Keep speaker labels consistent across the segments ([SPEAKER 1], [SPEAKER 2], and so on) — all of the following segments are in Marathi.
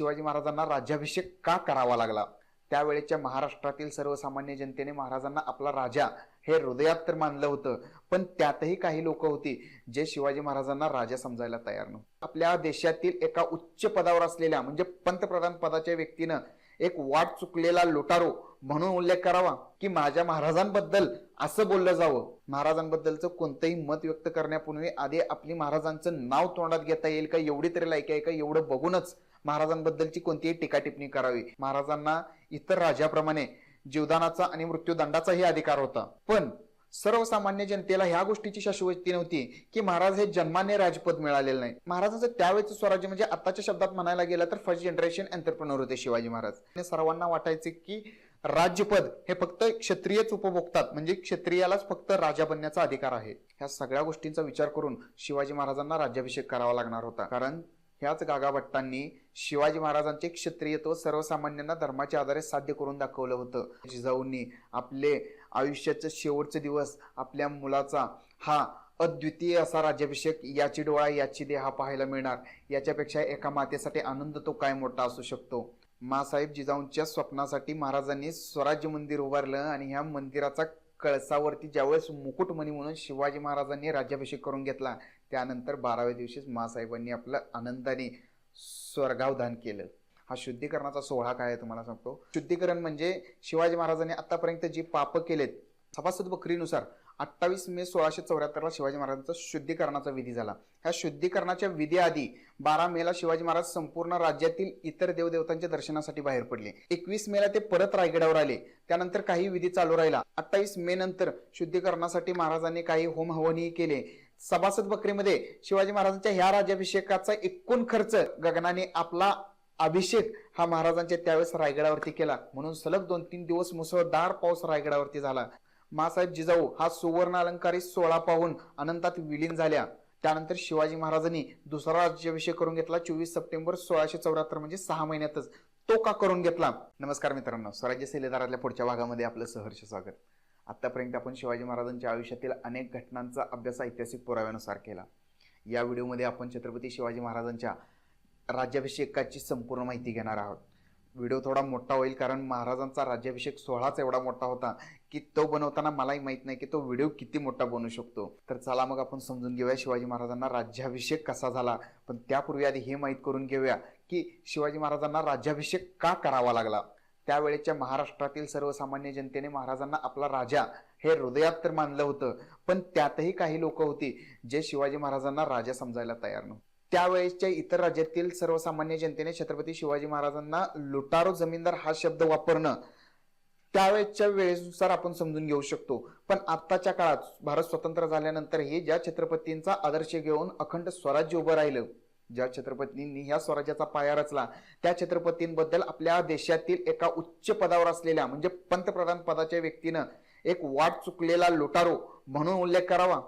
[SPEAKER 1] शिवाजी महाराजांना राज्याभिषेक का करावा लागला? त्यावेळेच्या महाराष्ट्रातील सर्वसामान्य जनतेने महाराजांना आपला राजा हे हृदयात तर मानलं होतं पण त्यातही काही लोक होती जे शिवाजी महाराजांना राजा समजायला तयार नव्हते. आपल्या देशातील एका उच्च पदावर असलेल्या म्हणजे पंतप्रधान पदाच्या व्यक्तीनं एक वाट चुकलेला लोटारो म्हणून उल्लेख करावा की माझ्या महाराजांबद्दल असं बोललं जावं. महाराजांबद्दलचं कोणतंही मत व्यक्त करण्यापूर्वी आधी आपली महाराजांचं नाव तोंडात घेता येईल का एवढी तरी लायकी आहे का एवढं बघूनच महाराजांबद्दलची कोणतीही टीका टिप्पणी करावी. महाराजांना इतर राजाप्रमाणे जीवदानाचा आणि मृत्यूदंडाचाही अधिकार होता. पण सर्वसामान्य जनतेला ह्या गोष्टीची शाश्वती नव्हती की महाराज हे जन्माने राजपद मिळालेलं नाही. महाराजांचं त्यावेळेचं स्वराज्य म्हणजे आताच्या शब्दात म्हणायला गेलं तर फर्स्ट जनरेशन एंटरप्रेनर होते शिवाजी महाराज. सर्वांना वाटायचे की राज्यपद हे फक्त क्षत्रियच उपभोगतात म्हणजे क्षत्रियालाच फक्त राजा बनण्याचा अधिकार आहे. ह्या सगळ्या गोष्टींचा विचार करून शिवाजी महाराजांना राज्याभिषेक करावा लागणार होता. कारण ह्याच गागाभट्टांनी शिवाजी महाराजांचे क्षत्रियत्व सर्वसामान्यांना धर्माच्या आधारे साध्य करून दाखवलं होतं. जिजाऊंनी आपले आयुष्याचा शेवटचा दिवस आपल्या मुलाचा हा अद्वितीय असा राज्याभिषेक याची डोळा याची देहा पाहायला मिळणार. याच्यापेक्षा एका मातेसाठी आनंद तो काय मोठा असू शकतो? मासाहेब जिजाऊंच्या स्वप्नासाठी महाराजांनी स्वराज्य मंदिर उभारलं आणि ह्या मंदिराचा कळसावरती ज्यावेळेस मुकुटमणी म्हणून शिवाजी महाराजांनी राज्याभिषेक करून घेतला त्यानंतर बाराव्या दिवशीच मासाहेबांनी आपलं आनंदाने स्वर्गावधान केलं. हा शुद्धीकरणाचा सोहळा काय आहे तुम्हाला सांगतो? शुद्धीकरण म्हणजे शिवाजी महाराजांनी आतापर्यंत जी पापं केलेत सभासद बकरीनुसार अठ्ठावीस मे सोळाशे चौऱ्याहत्तरला शिवाजी महाराजांचा शुद्धीकरणाचा विधी झाला. ह्या शुद्धीकरणाच्या विधीआधी बारा मेला शिवाजी महाराज संपूर्ण राज्यातील इतर देवदेवतांच्या दर्शनासाठी बाहेर पडले. एकवीस मेला ते परत रायगडावर आले. त्यानंतर काही विधी चालू राहिला. अठ्ठावीस मे नंतर शुद्धीकरणासाठी महाराजांनी काही होम हवनही केले. सभासद बकरीमध्ये शिवाजी महाराजांच्या ह्या राज्याभिषेकाचा एकूण खर्च गगनाने आपला अभिषेक हा महाराजांच्या त्यावेळेस रायगडावरती केला. म्हणून सलग दोन तीन दिवस मुसळधार पाऊस रायगडावरती झाला. मासाहेब जिजाऊ हा सुवर्ण अलंकारी सोळा पाहून अनंतात विलीन झाल्या. त्यानंतर शिवाजी महाराजांनी दुसरा राज्याभिषेक करून घेतला. चोवीस सप्टेंबर सोळाशे चौऱ्याहत्तर म्हणजे सहा महिन्यातच तो का करून घेतला? नमस्कार मित्रांनो स्वराज्य सेलेदारातल्या पुढच्या भागामध्ये आपलं सहर्ष स्वागत. आतापर्यंत आपण शिवाजी महाराजांच्या आयुष्यातील अनेक घटनांचा अभ्यास ऐतिहासिक पुराव्यानुसार केला. या व्हिडिओमध्ये आपण छत्रपती शिवाजी महाराजांच्या राज्याभिषेकाची संपूर्ण माहिती घेणार आहोत. व्हिडिओ थोडा मोठा होईल कारण महाराजांचा राज्याभिषेक सोहळाच एवढा मोठा होता की तो बनवताना मलाही माहीत नाही की तो व्हिडिओ किती मोठा बनू शकतो. तर चला मग आपण समजून घेऊया शिवाजी महाराजांना राज्याभिषेक कसा झाला. पण त्यापूर्वी आधी हे माहीत करून घेऊया की शिवाजी महाराजांना राज्याभिषेक का करावा लागला? त्यावेळेच्या महाराष्ट्रातील सर्वसामान्य जनतेने महाराजांना आपला राजा हे हृदयात तर मानलं होतं पण त्यातही काही लोक होती जे शिवाजी महाराजांना राजा समजायला तयार नव्हते. त्यावेळेसच्या इतर राज्यातील सर्वसामान्य जनतेने छत्रपती शिवाजी महाराजांना लुटारो जमीनदार हा शब्द वापरणं त्यावेळेच्या वेळेनुसार आपण समजून घेऊ शकतो. पण आत्ताच्या काळात भारत स्वतंत्र झाल्यानंतरही ज्या छत्रपतींचा आदर्श घेऊन अखंड स्वराज्य उभं राहिलं ज्या छत्रपतींनी ह्या स्वराज्याचा पाया रचला त्या छत्रपतींबद्दल आपल्या देशातील एका उच्च पदावर असलेल्या म्हणजे पंतप्रधान पदाच्या व्यक्तीनं एक वाट चुकलेला लुटारो म्हणून उल्लेख करावा.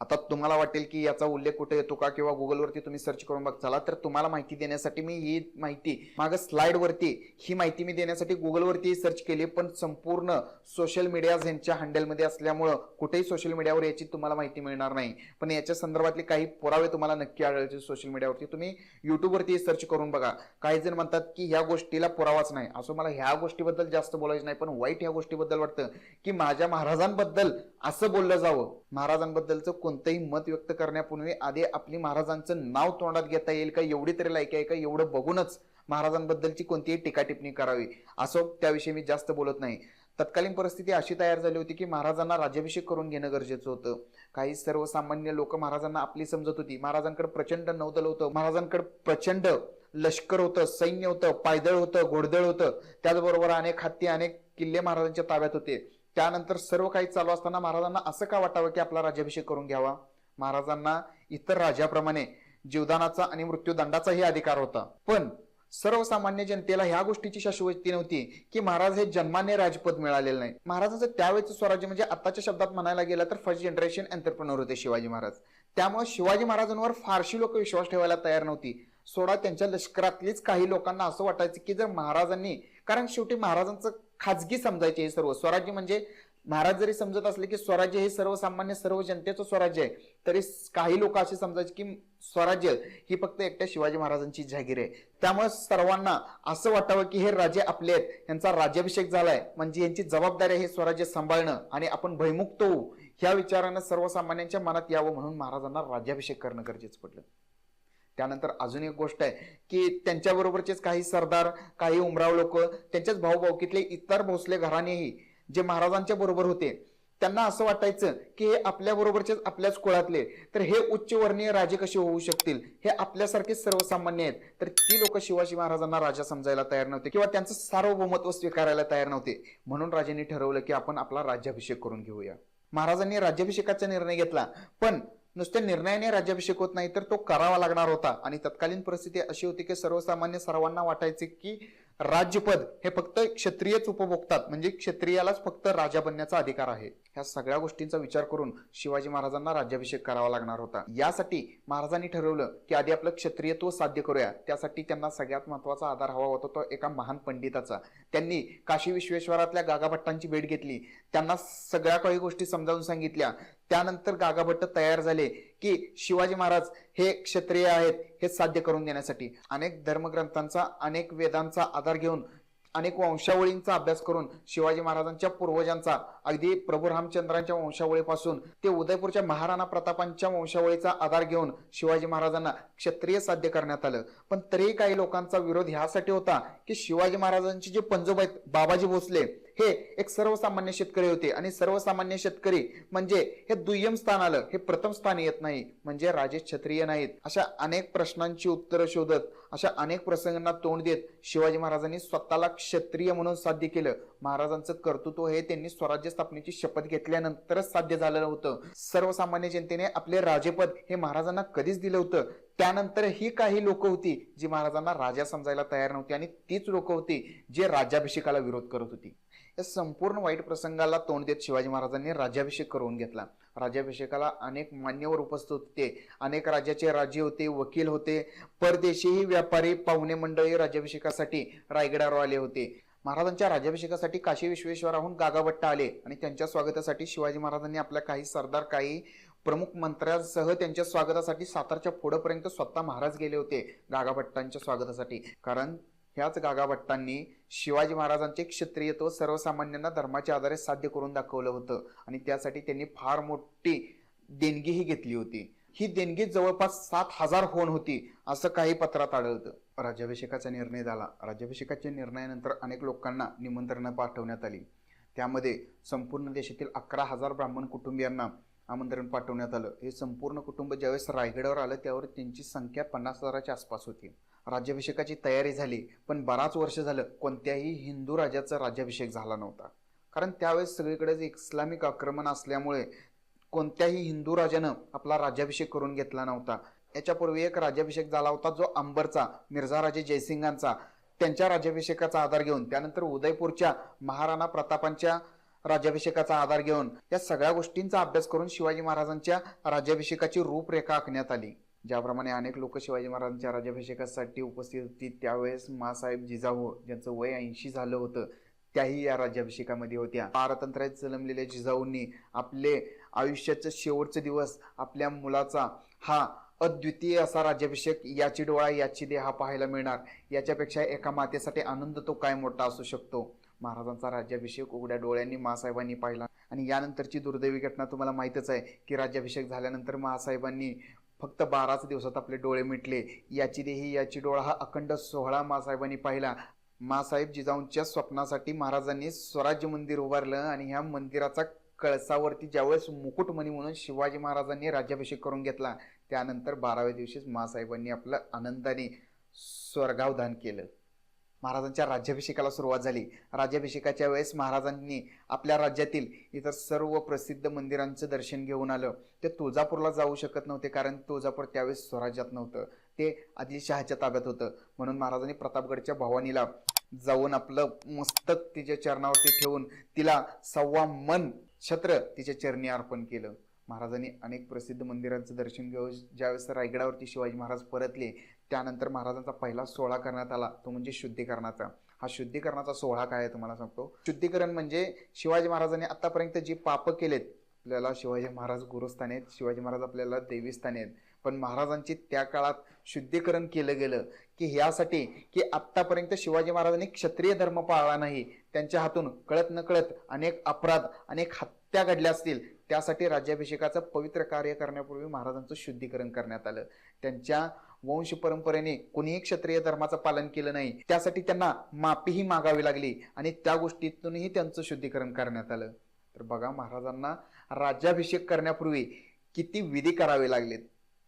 [SPEAKER 1] आता तुम्हाला वाटेल की याचा उल्लेख कुठे येतो का किंवा गुगलवरती तुम्ही सर्च करून बघ चला तर तुम्हाला माहिती देण्यासाठी मी ही माहिती मागं स्लाइडवरती ही माहिती मी देण्यासाठी गुगलवरती सर्च केली पण संपूर्ण सोशल मीडिया यांच्या हँडलमध्ये असल्यामुळं कुठेही सोशल मीडियावर याची तुम्हाला माहिती मिळणार नाही. पण याच्या संदर्भातले काही पुरावे तुम्हाला नक्की आढळतील सोशल मीडियावरती तुम्ही युट्यूबवरती सर्च करून बघा. काही जण म्हणतात की ह्या गोष्टीला पुरावाच नाही. असं मला ह्या गोष्टीबद्दल जास्त बोलायचं नाही पण वाईट ह्या गोष्टीबद्दल वाटतं की माझ्या महाराजांबद्दल असं बोललं जावं. महाराजांबद्दलचं कोणतंही मत व्यक्त करण्यापूर्वी आधी आपली महाराजांचं नाव तोंडात घेता येईल का? एवढी तरी लायकी आहे का? एवढं बघूनच महाराजांबद्दलची कोणतीही टीका टिप्पणी करावी. असं त्याविषयी मी जास्त बोलत नाही. तत्कालीन परिस्थिती अशी तयार झाली होती की महाराजांना राज्याभिषेक करून घेणं गरजेचं होतं. काही सर्वसामान्य लोक महाराजांना आपली समजत होती. महाराजांकडे प्रचंड नौदल होतं. महाराजांकडे प्रचंड लष्कर होतं सैन्य होतं पायदळ होतं घोडदळ होतं. त्याचबरोबर अनेक हत्ती अनेक किल्ले महाराजांच्या ताब्यात होते. त्यानंतर सर्व काही चालू असताना महाराजांना असं का वाटावं की आपला राज्याभिषेक करून घ्यावा? महाराजांना इतर राजाप्रमाणे जीवदानाचा आणि मृत्यूदंडाचाही अधिकार होता. पण सर्वसामान्य जनतेला ह्या गोष्टीची शाश्वती नव्हती की महाराज हे जन्माने राजपद मिळालेलं नाही. महाराजांचं त्यावेळेचं स्वराज्य म्हणजे आताच्या शब्दात म्हणायला गेलं तर फर्स्ट जनरेशन एंटरप्रनर होते शिवाजी महाराज. त्यामुळे शिवाजी महाराजांवर फारशी लोक विश्वास ठेवायला तयार नव्हती. सोडा त्यांच्या लष्करातलीच काही लोकांना असं वाटायचं की जर महाराजांनी कारण शेवटी महाराजांचं खाजगी समजायचे हे सर्व. स्वराज्य म्हणजे महाराज जरी समजत असले की स्वराज्य हे सर्वसामान्य सर्व जनतेचं स्वराज्य आहे तरी काही लोक असे समजायचे की स्वराज्य ही फक्त एकट्या शिवाजी महाराजांची जागीर आहे. त्यामुळे सर्वांना असं वाटावं की हे राजे आपले आहेत यांचा राज्याभिषेक झालाय म्हणजे यांची जबाबदारी आहे हे स्वराज्य सांभाळणं आणि आपण भयमुक्त होऊ ह्या विचारानं सर्वसामान्यांच्या मनात यावं म्हणून महाराजांना राज्याभिषेक करणं गरजेचं पडलं. त्यानंतर अजून एक गोष्ट आहे की त्यांच्याबरोबरचेच काही सरदार काही उमराव लोक त्यांच्याच भाऊभाऊकीतले इतर भोसले घराणेही जे महाराजांच्या बरोबर होते त्यांना असं वाटायचं की हे आपल्या बरोबरचेच आपल्याच कुळातले तर हे उच्चवर्णीय राजे कसे होऊ शकतील? हे आपल्यासारखेच सर्वसामान्य आहेत तर ती लोक शिवाजी महाराजांना राजा समजायला तयार नव्हते किंवा त्यांचं सार्वभौमत्व स्वीकारायला तयार नव्हते. म्हणून राजांनी ठरवलं की आपण आपला राज्याभिषेक करून घेऊया. महाराजांनी राज्याभिषेकाचा निर्णय घेतला पण नुसते निर्णयाने राज्याभिषेक होत नाही तर तो करावा लागणार होता. आणि तत्कालीन परिस्थिती अशी होती की सर्वसामान्य सर्वांना वाटायचे की राज्यपद हे फक्त क्षत्रियच उपभोगतात. म्हणजे क्षत्रियालाच फक्त राजा बनण्याचा अधिकार आहे. ह्या सगळ्या गोष्टींचा विचार करून शिवाजी महाराजांना राज्याभिषेक करावा लागणार होता. यासाठी महाराजांनी ठरवलं की आधी आपलं क्षत्रियत्व साध्य करूया. त्यासाठी त्यांना सगळ्यात महत्त्वाचा आधार हवा होता तो एका महान पंडिताचा. त्यांनी काशी विश्वेश्वरातल्या गागाभट्टांची भेट घेतली. त्यांना सगळ्या काही गोष्टी समजावून सांगितल्या. त्यानंतर गागाभट्ट तयार झाले. की शिवाजी महाराज हे क्षत्रिय आहेत हे साध्य करून देण्यासाठी. अनेक धर्मग्रंथांचा अनेक वेदांचा आधार घेऊन अनेक वंशावळींचा अभ्यास करून शिवाजी महाराजांच्या पूर्वजांचा अगदी प्रभू रामचंद्रांच्या वंशावळीपासून ते उदयपूरच्या महाराणा प्रतापांच्या वंशावळीचा आधार घेऊन शिवाजी महाराजांना क्षत्रिय साध्य करण्यात आलं. पण तरीही काही लोकांचा विरोध ह्यासाठी होता की शिवाजी महाराजांचे जे पंजोब आहेत बाबाजी भोसले हे एक सर्वसामान्य शेतकरी होते. आणि सर्वसामान्य शेतकरी म्हणजे हे दुय्यम स्थान आलं. हे प्रथम स्थान येत नाही. म्हणजे राजे क्षत्रिय नाहीत. अशा अनेक प्रश्नांची उत्तरं शोधत अशा अनेक प्रसंगांना तोंड देत शिवाजी महाराजांनी स्वतःला क्षत्रिय म्हणून साध्य केलं. महाराजांचं कर्तृत्व हे त्यांनी स्वराज्य स्थापनेची शपथ घेतल्यानंतरच साध्य झालेलं होतं. सर्वसामान्य जनतेने आपले राजेपद हे महाराजांना कधीच दिलं होतं. त्यानंतर ही काही लोक होती जी महाराजांना राजा समजायला तयार नव्हती आणि तीच लोक होती जे राज्याभिषेकाला विरोध करत होती. या संपूर्ण वाईट प्रसंगाला तोंड देत शिवाजी महाराजांनी राज्याभिषेक करून घेतला. राज्याभिषेकाला अनेक मान्यवर उपस्थित होते. अनेक राज्याचे राजे होते वकील होते. परदेशीही व्यापारी पाहुणे मंडळी राज्याभिषेकासाठी रायगडावर आले होते. महाराजांच्या राज्याभिषेकासाठी काशी विश्वेश्वराहून गागाभट्ट आले आणि त्यांच्या स्वागतासाठी शिवाजी महाराजांनी आपल्या काही सरदार काही प्रमुख मंत्र्यांसह त्यांच्या स्वागतासाठी सातारच्या पुढंपर्यंत स्वतः महाराज गेले होते गागाभट्टांच्या स्वागतासाठी. कारण ह्याच गागाभट्टांनी शिवाजी महाराजांचे क्षत्रियत्व सर्वसामान्यांना धर्माच्या आधारे साध्य करून दाखवलं होतं. आणि त्यासाठी त्यांनी फार मोठी देणगीही घेतली होती. ही देणगी जवळपास सात हजार होण होती असं काही पत्रात आढळतं. राज्याभिषेकाचा निर्णय झाला. राज्याभिषेकाच्या निर्णयानंतर अनेक लोकांना निमंत्रणं पाठवण्यात आली. त्यामध्ये संपूर्ण देशातील अकरा हजार ब्राह्मण कुटुंबियांना आमंत्रण पाठवण्यात आलं. हे संपूर्ण कुटुंब ज्यावेळेस रायगडावर आलं त्यावर त्यांची संख्या पन्नास हजाराच्या आसपास होती. राज्याभिषेकाची तयारी झाली पण बराच वर्ष झालं कोणत्याही हिंदू राजाचा राज्याभिषेक झाला नव्हता. कारण त्यावेळेस सगळीकडेच इस्लामिक आक्रमण असल्यामुळे कोणत्याही हिंदू राजानं आपला राज्याभिषेक करून घेतला नव्हता. याच्यापूर्वी एक राज्याभिषेक झाला होता जो अंबरचा मिर्झा राजे जयसिंगांचा. त्यांच्या राज्याभिषेकाचा आधार घेऊन त्यानंतर उदयपूरच्या महाराणा प्रतापांच्या राज्याभिषेकाचा आधार घेऊन या सगळ्या गोष्टींचा अभ्यास करून शिवाजी महाराजांच्या राज्याभिषेकाची रूपरेखा आखण्यात आली. ज्याप्रमाणे अनेक लोक शिवाजी महाराजांच्या राज्याभिषेकासाठी उपस्थित होती त्यावेळेस मासाहेब जिजाऊ ज्यांचं वय ऐंशी झालं होतं त्याही या राज्याभिषेकामध्ये होत्या. पारतंत्र्यात जन्मलेल्या जिजाऊंनी आपले आयुष्याचे शेवटचे दिवस आपल्या मुलाचा हा अद्वितीय असा राज्याभिषेक याची डोळा याची देहा पाहायला मिळणार. याच्यापेक्षा एका मातेसाठी आनंद तो काय मोठा असू शकतो? महाराजांचा राज्याभिषेक उघड्या डोळ्यांनी महासाहेबांनी पाहिला. आणि यानंतरची दुर्दैवी घटना तुम्हाला माहीतच आहे की राज्याभिषेक झाल्यानंतर महासाहेबांनी फक्त बाराच दिवसात आपले डोळे मिटले. याची देही याची डोळा हा अखंड सोहळा महासाहेबांनी पाहिला. मासाहेब जिजाऊंच्या स्वप्नासाठी महाराजांनी स्वराज्य मंदिर उभारलं आणि ह्या मंदिराचा कळसावरती ज्यावेळेस मुकुटमणी म्हणून शिवाजी महाराजांनी राज्याभिषेक करून घेतला त्यानंतर बाराव्या दिवशीच महासाहेबांनी आपलं आनंदाने स्वर्गावधान केलं. महाराजांच्या राज्याभिषेकाला सुरुवात झाली. राज्याभिषेकाच्या वेळेस महाराजांनी आपल्या राज्यातील इतर सर्व प्रसिद्ध मंदिरांचं दर्शन घेऊन आलं. ते तुळजापूरला जाऊ शकत नव्हते कारण तुळजापूर त्यावेळेस स्वराज्यात नव्हतं. ते आदिलशहाच्या ताब्यात होतं. म्हणून महाराजांनी प्रतापगडच्या भवानीला जाऊन आपलं मस्तक तिच्या चरणावरती ठेवून तिला सव्वा मन छत्र तिच्या चरणी अर्पण केलं. महाराजांनी अनेक प्रसिद्ध मंदिरांचं दर्शन घेऊन ज्यावेळेस रायगडावरती शिवाजी महाराज परतले त्यानंतर महाराजांचा पहिला सोहळा करण्यात आला तो म्हणजे शुद्धीकरणाचा. हा शुद्धीकरणाचा सोहळा काय आहे तुम्हाला सांगतो? शुद्धीकरण म्हणजे शिवाजी महाराजांनी आतापर्यंत जी पापं केलेत आपल्याला शिवाजी महाराज गुरुस्थान आहेत शिवाजी महाराज आपल्याला देवीस्थान आहेत पण महाराजांची त्या काळात शुद्धीकरण केलं गेलं की ह्यासाठी की आत्तापर्यंत शिवाजी महाराजांनी क्षत्रिय धर्म पाळला नाही त्यांच्या हातून कळत न कळत अनेक अपराध अनेक हत्या घडल्या असतील त्यासाठी राज्याभिषेकाचं पवित्र कार्य करण्यापूर्वी महाराजांचं शुद्धीकरण करण्यात आलं. त्यांच्या वंश परंपरेने कोणीही क्षत्रिय धर्माचं पालन केलं नाही त्यासाठी त्यांना माफीही मागावी लागली आणि त्या गोष्टीतूनही त्यांचं शुद्धीकरण करण्यात आलं. तर बघा महाराजांना राज्याभिषेक करण्यापूर्वी किती विधी करावे लागलेत.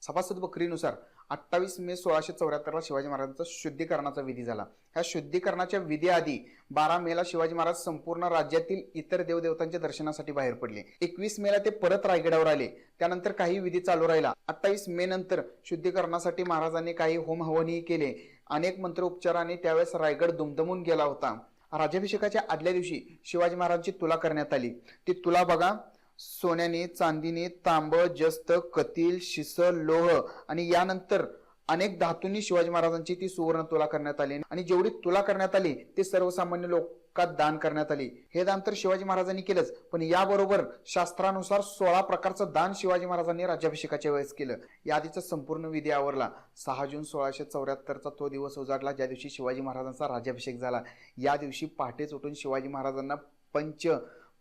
[SPEAKER 1] सभासद बकरीनुसार अठ्ठावीस मे सोळाशे चौऱ्याहत्तरला शिवाजी महाराजांचा शुद्धीकरणाचा विधी झाला. ह्या शुद्धीकरणाच्या विधीआधी बारा मेला शिवाजी महाराज संपूर्ण राज्यातील इतर देवदेवतांच्या दर्शनासाठी बाहेर पडले. एकवीस मेला ते परत रायगडावर आले. त्यानंतर काही विधी चालू राहिला. अठ्ठावीस मे नंतर शुद्धीकरणासाठी महाराजांनी काही होम हवनही केले. अनेक मंत्रोपचाराने त्यावेळेस रायगड दुमदमून गेला होता. राज्याभिषेकाच्या आदल्या दिवशी शिवाजी महाराजांची तुला करण्यात आली. ती तुला बघा. सोन्याने चांदीने तांब जस्त कतील शिस लोह आणि यानंतर अनेक धातूंनी शिवाजी महाराजांची ती सुवर्ण तुला करण्यात आली आणि जेवढी तुला करण्यात आली ते सर्वसामान्य लोकात दान करण्यात आली. हे दान तर शिवाजी महाराजांनी केलंच पण याबरोबर शास्त्रानुसार सोळा प्रकारचं दान शिवाजी महाराजांनी राज्याभिषेकाच्या वेळेस केलं. यादीचा संपूर्ण विधी आवरला. सहा जून सोळाशे चौऱ्याहत्तरचा तो दिवस उजाडला ज्या दिवशी शिवाजी महाराजांचा राज्याभिषेक झाला. या दिवशी पहाटेच उठून शिवाजी महाराजांना पंच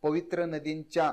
[SPEAKER 1] पवित्र नदींच्या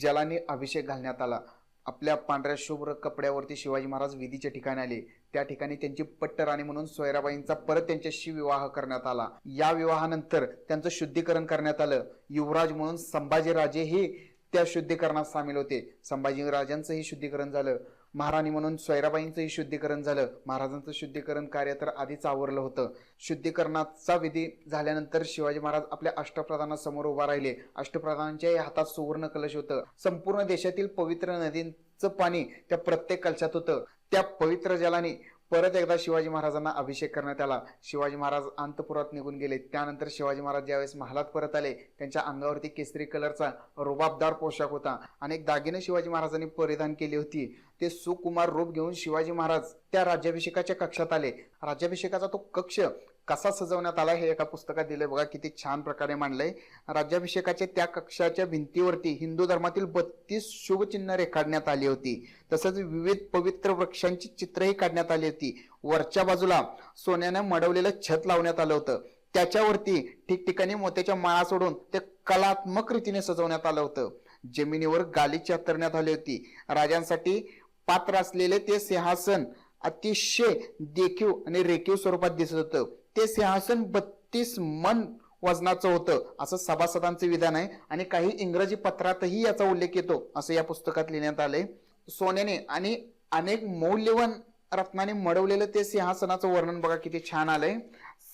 [SPEAKER 1] जलाने अभिषेक घालण्यात आला. आपल्या पांढऱ्या शुभ्र कपड्यावरती शिवाजी महाराज विधीच्या ठिकाणी आले. त्या ठिकाणी त्यांची पट्टराणी म्हणून सोयराबाईंचा परत त्यांच्याशी विवाह करण्यात आला. या विवाहानंतर त्यांचं शुद्धीकरण करण्यात आलं. युवराज म्हणून संभाजीराजेही त्या शुद्धीकरणात सामील होते. संभाजीराजांचंही शुद्धीकरण झालं. महाराणी म्हणून सोयराबाईंचंही शुद्धीकरण झालं. महाराजांचं शुद्धीकरण कार्य तर आधीच आवरलं होतं. शुद्धीकरणाचा विधी झाल्यानंतर शिवाजी महाराज आपल्या अष्टप्रधानासमोर उभा राहिले. अष्टप्रधानांच्याही हातात सुवर्ण कलश होतं. संपूर्ण देशातील पवित्र नदींचं पाणी त्या प्रत्येक कलशात होतं. त्या पवित्र जलाने परत एकदा शिवाजी महाराजांना अभिषेक करण्यात आला. शिवाजी महाराज अंतपुरात निघून गेले. त्यानंतर शिवाजी महाराज ज्यावेळेस महालात परत आले त्यांच्या अंगावरती केसरी कलरचा रुबाबदार पोशाख होता. अनेक दागिने शिवाजी महाराजांनी परिधान केली होती. ते सुकुमार रूप घेऊन शिवाजी महाराज त्या राज्याभिषेकाच्या कक्षात आले. राज्याभिषेकाचा तो कक्ष कसा सजवण्यात आला हे एका पुस्तकात दिले बघा किती छान प्रकारे मांडलंय. राज्याभिषेकाच्या त्या कक्षाच्या भिंतीवरती हिंदू धर्मातील बत्तीस शुभचिन्ह रेखाडण्यात आली होती. तसंच विविध पवित्र वृक्षांची चित्रही काढण्यात आली होती. वरच्या बाजूला सोन्यानं मडवलेलं छत लावण्यात आलं होतं. त्याच्यावरती ठिकठिकाणी मोत्याच्या माळा सोडून ते कलात्मक रीतीने सजवण्यात आलं होतं. जमिनीवर गालिची अतरण्यात आली होती. राजांसाठी पात्र असलेले ते सिंहासन अतिशय देखीव आणि रेखीव स्वरूपात दिसत होतं. ते सिंहासन बत्तीस मन वजनाचं होतं. असं सभासदांचं विधान आहे. आणि काही इंग्रजी पत्रातही याचा उल्लेख येतो. असं या पुस्तकात लिहिण्यात आलंय. सोन्याने आणि अनेक मौल्यवान रत्नाने मडवलेलं ते सिंहासनाचं वर्णन बघा किती छान आलंय.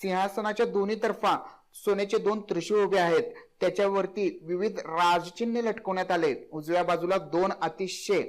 [SPEAKER 1] सिंहासनाच्या दोन्ही तर्फा सोन्याचे दोन त्रिशूळ उभे आहेत. त्याच्यावरती विविध राजचिन्ह लटकवण्यात आले. उजव्या बाजूला दोन अतिशय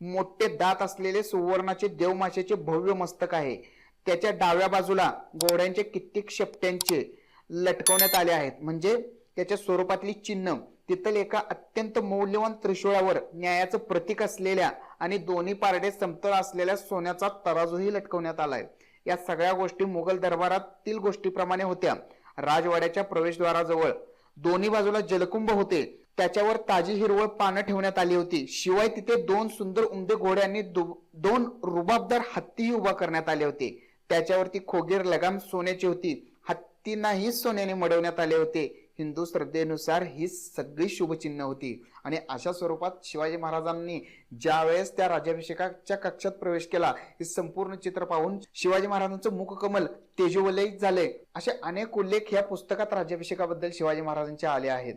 [SPEAKER 1] मोठे दात असलेले सुवर्णाचे देवमाशेचे भव्य मस्तक आहे. त्याच्या डाव्या बाजूला घोड्यांचे कित्येक शेपट्यांचे लटकवण्यात आले आहेत. म्हणजे त्याच्या स्वरूपातली चिन्ह. तिथल एका अत्यंत मौल्यवान त्रिशूळावर न्यायाचं प्रतीक असलेल्या आणि दोन्ही पारडे समतळ असलेल्या सोन्याचा तराजूही लटकवण्यात आलाय. या सगळ्या गोष्टी मुघल दरबारातील गोष्टीप्रमाणे होत्या. राजवाड्याच्या प्रवेशद्वाराजवळ दोन्ही बाजूला जलकुंभ होते. त्याच्यावर ताजी हिरवळ पानं ठेवण्यात आली होती. शिवाय तिथे दोन सुंदर उमदे घोड्यांनी दोन रुबाबदार हत्तीही उभा करण्यात आले होते. त्याच्यावरती खोगीर लगाम सोन्याची होती. हत्तींनाही सोन्याने मडवण्यात आले होते. हिंदू श्रद्धेनुसार ही सगळी शुभचिन्ह होती. आणि अशा स्वरूपात शिवाजी महाराजांनी ज्यावेळेस त्या राज्याभिषेकाच्या कक्षात प्रवेश केला हे संपूर्ण चित्र पाहून शिवाजी महाराजांचं मुखकमल तेजोवलयित झाले. असे अनेक उल्लेख या पुस्तकात राज्याभिषेकाबद्दल शिवाजी महाराजांचे आले आहेत.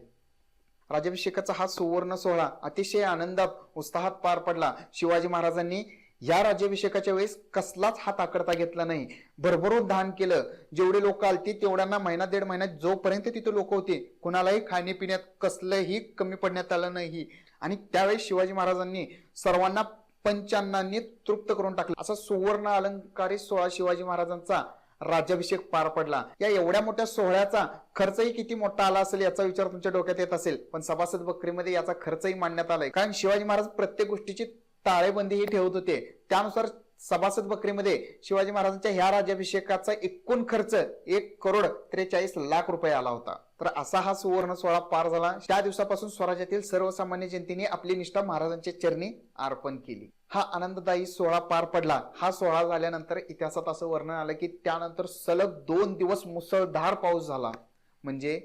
[SPEAKER 1] राज्याभिषेकाचा हा सुवर्ण सोहळा अतिशय आनंदात उत्साहात पार पडला. शिवाजी महाराजांनी या राज्याभिषेकाच्या वेळेस कसलाच हात आकडता घेतला नाही. भरभरून दान केलं. जेवढे लोक आलती तेवढ्यांना महिना दीड महिन्यात जोपर्यंत तिथे लोक होते कुणालाही खाण्यापिण्यात कसलंही कमी पडण्यात आलं नाही. आणि त्यावेळेस शिवाजी महाराजांनी सर्वांना पंचांनांनी तृप्त करून टाकलं. असा सुवर्ण अलंकारित सोहळा शिवाजी महाराजांचा राज्याभिषेक पार पडला. या एवढ्या मोठ्या सोहळ्याचा खर्चही किती मोठा आला असेल याचा विचार तुमच्या डोक्यात येत असेल. पण सभासद बकरीमध्ये याचा खर्चही मांडण्यात आलाय. कारण शिवाजी महाराज प्रत्येक गोष्टीची ताळेबंदीही ठेवत होते. त्यानुसार सभासद बकरीमध्ये शिवाजी महाराजांच्या ह्या राज्याभिषेकाचा एकूण खर्च एक करोड त्रेचाळीस लाख रुपये आला होता. तर असा हा सुवर्ण सोहळा पार झाला. त्या दिवसापासून स्वराज्यातील सर्वसामान्य जनतेने आपली निष्ठा महाराजांच्या चरणी अर्पण केली. हा आनंददायी सोहळा पार पडला. हा सोहळा झाल्यानंतर इतिहासात असं वर्णन आलं की त्यानंतर सलग दोन दिवस मुसळधार पाऊस झाला. म्हणजे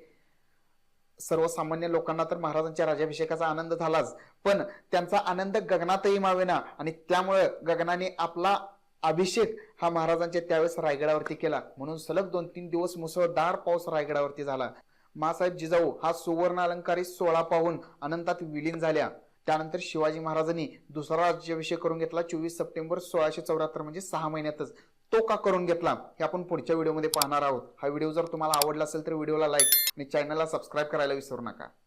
[SPEAKER 1] सर्वसामान्य लोकांना तर महाराजांच्या राज्याभिषेकाचा आनंद झालाच. पण त्यांचा आनंद गगनातही मावेना आणि त्यामुळे गगनाने आपला अभिषेक हा महाराजांच्या त्यावेळेस रायगडावरती केला. म्हणून सलग दोन तीन दिवस मुसळधार पाऊस रायगडावरती झाला. मासाहेब जिजाऊ हा सुवर्ण अलंकारित सोळा पाहून अनंतात विलीन झाल्या. त्यानंतर शिवाजी महाराजांनी दुसरा राज्याभिषेक करून घेतला चोवीस सप्टेंबर सोळाशे चौऱ्याहत्तर म्हणजे सहा महिन्यातच. तो का करून घेतला हे आपण पुढच्या व्हिडिओमध्ये पाहणार आहोत. हा व्हिडिओ जर तुम्हाला आवडला असेल तर व्हिडिओला लाईक आणि चॅनलला सबस्क्राईब करायला विसरू नका.